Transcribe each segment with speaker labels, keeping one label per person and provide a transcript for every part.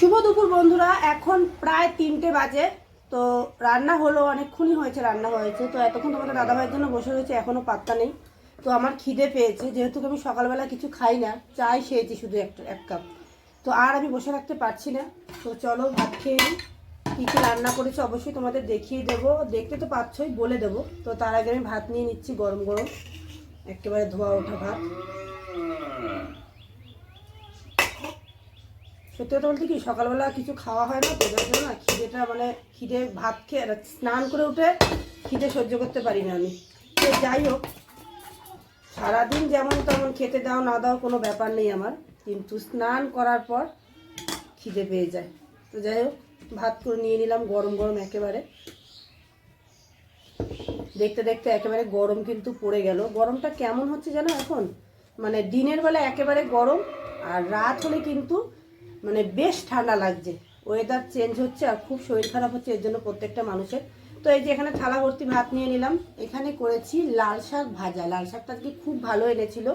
Speaker 1: শুভ দুপুর বন্ধুরা, এখন প্রায় তিনটে বাজে। তো রান্না হলো, অনেকক্ষণই হয়েছে, রান্না হয়েছে। তো এতক্ষণ তোমাদের দাদাভাইয়ের জন্য বসে রয়েছে এখনও পাত্তা নেই। তো আমার খিদে পেয়েছে, যেহেতু আমি সকালবেলা কিছু খাই না, চাই খেয়েছি শুধু একটা এক কাপ। তো আর আমি বসে রাখতে পারছি না। তো চলো ভাত খেয়ে নিই। কী কী রান্না করেছি অবশ্যই তোমাদের দেখিয়ে দেবো। দেখতে তো পাচ্ছই, বলে দেবো। তো তার আগে আমি ভাত নিয়ে নিচ্ছি গরম গরম। একেবারে ধোয়া ওঠা ভাত। সত্যি কথা বলতে কি, সকালবেলা কিছু খাওয়া হয় না তো জন্য না খিদেটা মানে খিদে ভাত খেয়ে স্নান করে উঠে খিদে সহ্য করতে পারি না আমি। তো যাই হোক, সারাদিন যেমন তেমন খেতে দাও না দাও কোনো ব্যাপার নেই আমার, কিন্তু স্নান করার পর খিদে পেয়ে যায়। তো যাই হোক, ভাত করে নিয়ে নিলাম গরম গরম একেবারে। দেখতে দেখতে একেবারে গরম কিন্তু পড়ে গেল। গরমটা কেমন হচ্ছে জানো এখন? মানে দিনের বেলা একেবারে গরম, আর রাত হলে কিন্তু মানে বেশ ঠান্ডা লাগছে। ওয়েদার চেঞ্জ হচ্ছে আর খুব শরীর খারাপ হচ্ছে, এর জন্য প্রত্যেকটা মানুষের। তো এই যে এখানে থালা ভর্তি ভাত নিয়ে নিলাম। এখানে করেছি লাল শাক ভাজা। লাল শাকটা আজকে খুব ভালো এনেছিল।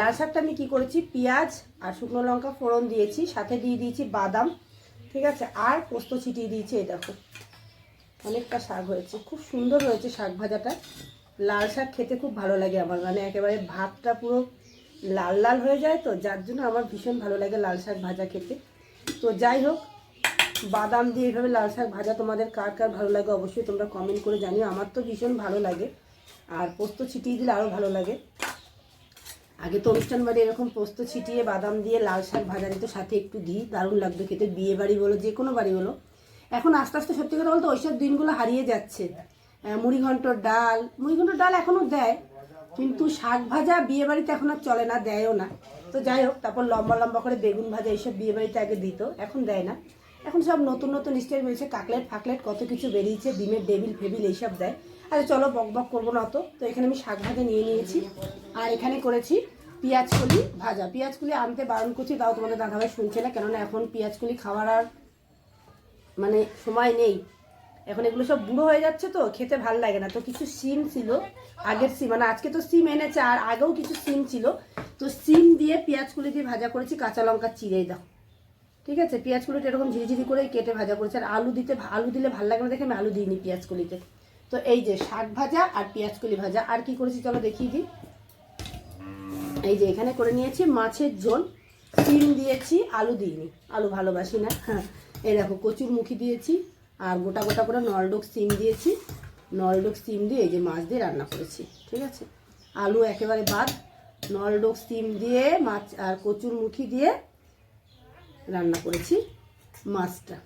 Speaker 1: লাল শাকটা আমি কি করেছি? পেঁয়াজ আর শুকনো লঙ্কা ফোড়ন দিয়েছি, সাথে দিয়ে দিয়েছি বাদাম। ঠিক আছে? আর পোস্ত ছিটিয়ে দিয়েছি, এই দেখো। অনেকটা শাক হয়েছে। খুব সুন্দর হয়েছে শাক ভাজাটা। লাল শাক খেতে খুব ভালো লাগে আমার। মানে একেবারে ভাতটা পুরো লাল লাল হয়ে যায় তো যার জন্য আমার ভীষণ ভালো লাগে লাল শাক ভাজা খেতে। তো যাই হোক বাদাম দিয়ে এইভাবে লাল শাক ভাজা তোমাদের কার কার ভালো লাগে অবশ্যই তোমরা কমেন্ট করে জানিও। আমার তো ভীষণ ভালো লাগে আর পোস্ত ছিটিয়ে দিলে আরও ভালো লাগে। আগে তো অনুষ্ঠান বাড়ি এরকম পোস্ত ছিটিয়ে বাদাম দিয়ে লাল শাক ভাজা দিত সাথে একটু দিই দারুণ লাগতো খেতে বিয়ে বাড়ি বলো যে কোনো বাড়ি বলো। এখন আস্তে আস্তে সত্যি কথা বলতে ওইসব দিনগুলো হারিয়ে যাচ্ছে। আহ, মুড়ি ঘন্টর ডাল মুড়ি ঘন্টর ডাল এখনও দেয় কিন্তু শাক ভাজা বিয়ে বাড়িতে এখন আর চলে না, দেয়ও না। তো যাই হোক, তারপর লম্বা লম্বা করে বেগুন ভাজা এইসব বিয়ে বাড়িতে আগে দিত, এখন দেয় না। এখন সব নতুন নতুন স্টাইল বেরিয়েছে, কাকলেট ফাকলেট কত কিছু বেরিয়েছে, ডিমের ডেবিল ফেবিল এইসব দেয়। আচ্ছা চলো বক বক করব না অত। তো এখানে আমি শাক ভাজা নিয়ে নিয়েছি, আর এখানে করেছি পেঁয়াজ কলি ভাজা। পেঁয়াজ কলি আনতে বারণ করছি, তাও তোমাদের দাদাভাই শুনছে না, কেননা এখন পেঁয়াজ কলি খাওয়ার আর মানে সময় নেই। এখন এগুলো সব বুড়ো হয়ে যাচ্ছে তো, খেতে ভালো লাগে না। তো কিছু সিম ছিল, আগের সিম মানে আজকে তো সিম এনেছে, আর আগেও কিছু সিম ছিল। তো সিম দিয়ে পেঁয়াজ কুলি দিয়ে ভাজা করেছি, কাঁচা লঙ্কা চিড়েই দাও। ঠিক আছে? পেঁয়াজ কুলিটা এরকম ঝিরিঝিরি করে কেটে ভাজা করেছি, আর আলু দিতে আলু দিলে ভালো লাগে না দেখে আমি আলু দিইনি পেঁয়াজ কুলিতে। তো এই যে শাক ভাজা আর পেঁয়াজ কুলি ভাজা, আর কি করেছি চলো দেখিয়ে দিই। এই যে এখানে করে নিয়েছি মাছের ঝোল, সিম দিয়েছি, আলু দিইনি। আলু ভালোবাসি না। হ্যাঁ এই দেখো কচুর মুখি দিয়েছি আর গোটা গোটা করে নলডোক সিম দিয়েছি। নলডোক সিম দিয়ে এই যে মাছ দিয়ে রান্না করেছি, ঠিক আছে? আলু একেবারে বাদ, নলডোক সিম দিয়ে মাছ আর কচুর মুখি দিয়ে রান্না করেছি মাছটা।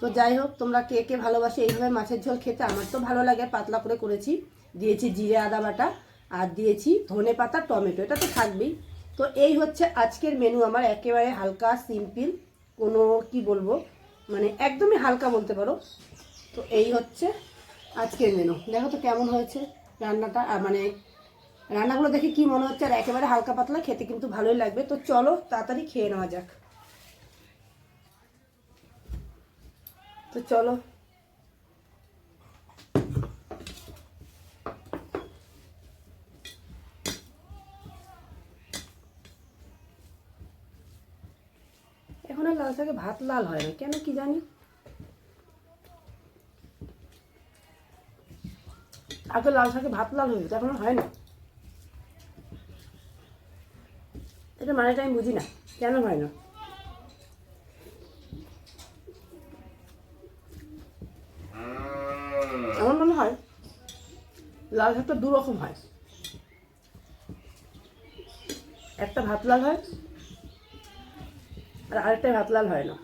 Speaker 1: তো যাই হোক, তোমরা কে কে ভালোবাসে এইভাবে মাছের ঝোল খেতে, আমার তো ভালো লাগে, পাতলা করে করেছি। দিয়েছি জিরে, আদা বাটা আর দিয়েছি ধনে পাতা, টমেটো, এটা তো থাকবেই। তো এই হচ্ছে আজকের মেনু আমার একেবারে হালকা সিম্পল কোনো কি বলব? মানে একদমই হালকা বলতে পারো। তো এই হচ্ছে আজকের মেনু দেখো তো কেমন হয়েছে রান্নাটা মানে রান্নাগুলো দেখে কি মনে হচ্ছে, আর একেবারে হালকা পাতলা, খেতে কিন্তু ভালোই লাগবে। তো চলো তাড়াতাড়ি খেয়ে নেওয়া যাক। তো চলো এখন আর লাল শাকে ভাত লাল হয় না। কেন কি জানি? আগে লাল শাকে ভাত লাল হয়ে যেত, এখন হয় না। এটা মানেটা আমি বুঝি না, কেন হয় না? আমার মনে হয় লাল শাকটা দু রকম হয়। একটা ভাত লাল হয় আর আরেকটা ভাত লাল হয় না।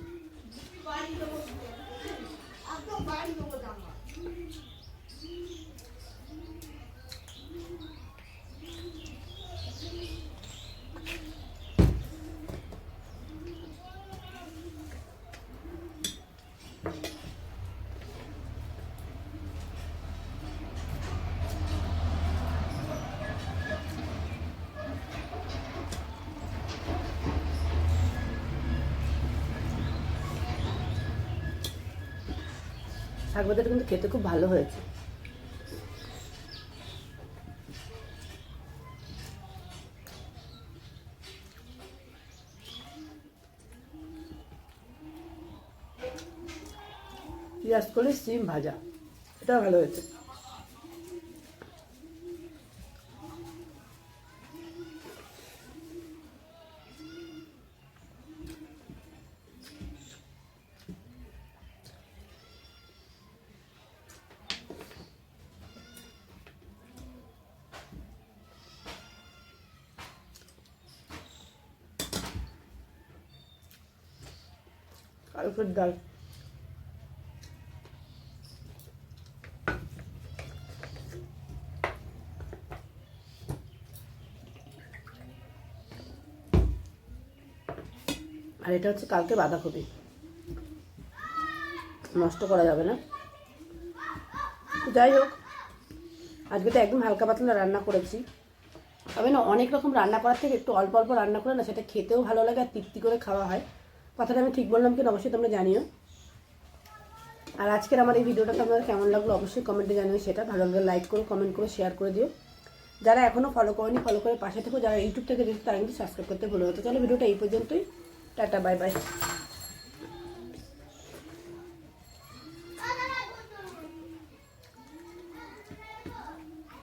Speaker 1: শাক কিন্তু খেতে খুব ভালো হয়েছে। পেঁয়াজ করে সিম ভাজা। এটা ভালো হয়েছে। কালকের ডাল আর এটা হচ্ছে কালকে বাঁধাকপি। নষ্ট করা যাবে না। যাই হোক, আজকে তো একদম হালকা পাতলা রান্না করেছি। তবে না, অনেক রকম রান্না করার থেকে একটু অল্প অল্প রান্না করে না, সেটা খেতেও ভালো লাগে আর তৃপ্তি করে খাওয়া হয়। কথাটা আমি ঠিক বললাম কিনা অবশ্যই তোমরা জানিও। আর আজকের আমার এই ভিডিওটা তোমাদের কেমন লাগল অবশ্যই কমেন্টে জানিও, সেটা ভালো লাগলে লাইক করো কমেন্ট করো শেয়ার করে দিও। যারা এখনও ফলো করেনি ফলো করে পাশে থেকো, যারা ইউটিউব থেকে দেখছ, তারা কিন্তু সাবস্ক্রাইব করতে ভুলো হতো চলো ভিডিওটা এই পর্যন্তই। Tata bye bye